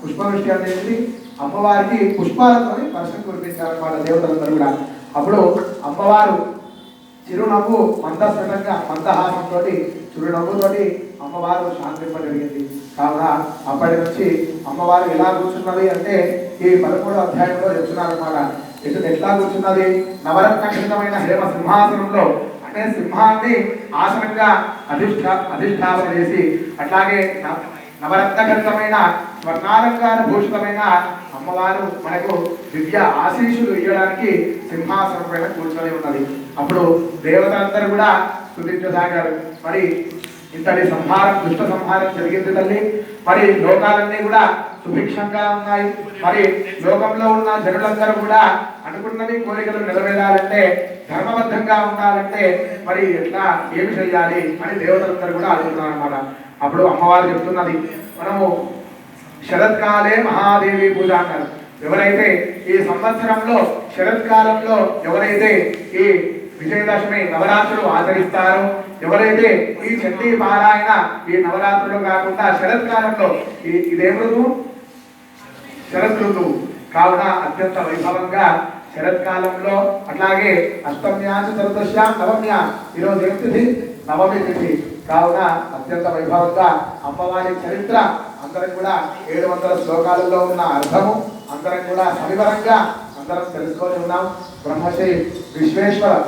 పుష్పవృష్టి అనేది అమ్మవారికి పుష్పాలతో వర్షం కురిపించారన్నమాట దేవతలందరూ కూడా. అప్పుడు అమ్మవారు చిరునవ్వు మందస్ఫటంగా మందహాసంతో చిరునవ్వుతోటి అమ్మవారు శాంతింపజరిగింది కావున అప్పటి నుంచి అమ్మవారు ఎలా కూర్చున్నది అంటే ఈ పదమూడో అధ్యాయంలో చెప్తున్నారన్నమాట. ఎటు ఎట్లా కూర్చున్నది? నవరత్నఖండమైన హేమ సింహాసనంలో అంటే సింహాన్ని ఆసనంగా అధిష్ఠా అధిష్టాపన చేసి అట్లాగే న- స్వర్ణాలంకార భూషితమైన అమ్మవారు మనకు దివ్య ఆశీస్సులు ఇవ్వడానికి సింహాసనం పైన కూర్చొని ఉన్నది. అప్పుడు దేవతలందరూ కూడా స్థుతించసాగారు మరి ఇంతటి సంహారం దుష్ట సంహారం జరిగింది తల్లి. మరి లోకాలన్నీ కూడా సుభిక్షంగా ఉన్నాయి. మరి లోకంలో ఉన్న జనులందరూ కూడా అనుకున్నవి కోరికలు నెరవేరాలంటే ధర్మబద్ధంగా ఉండాలంటే మరి ఎట్లా ఏమి చేయాలి అని దేవతలందరూ కూడా అడుగుతున్నారు అనమాట అప్పుడు అమ్మవారు చెప్తున్నది మనము శరత్కాలే మహాదేవి పూజ అంటారు. ఎవరైతే ఈ సంవత్సరంలో శరత్కాలంలో ఎవరైతే ఈ విజయదశమి నవరాత్రులు ఆచరిస్తారో ఎవరైతే ఈ చండీ పారాయణ ఈ నవరాత్రులు కాకుండా శరత్కాలంలో ఈ ఇదే ఋతువు శరత్ ఋతువు. కావున అత్యంత వైభవంగా శరత్కాలంలో అట్లాగే అష్టమ్యాచ చతుర్దశ్యాం నవమ్య. ఈరోజు ఏం తిథి? నవమి తిథి. కావున అత్యంత వైభవంగా అమ్మవారి చరిత్ర అందరం కూడా ఏడు వందల శ్లోకాలలో ఉన్న అర్థము అందరం కూడా సవివరంగా అందరం తెలుసుకొని ఉన్నాం. బ్రహ్మశ్రీ విశ్వేశ్వర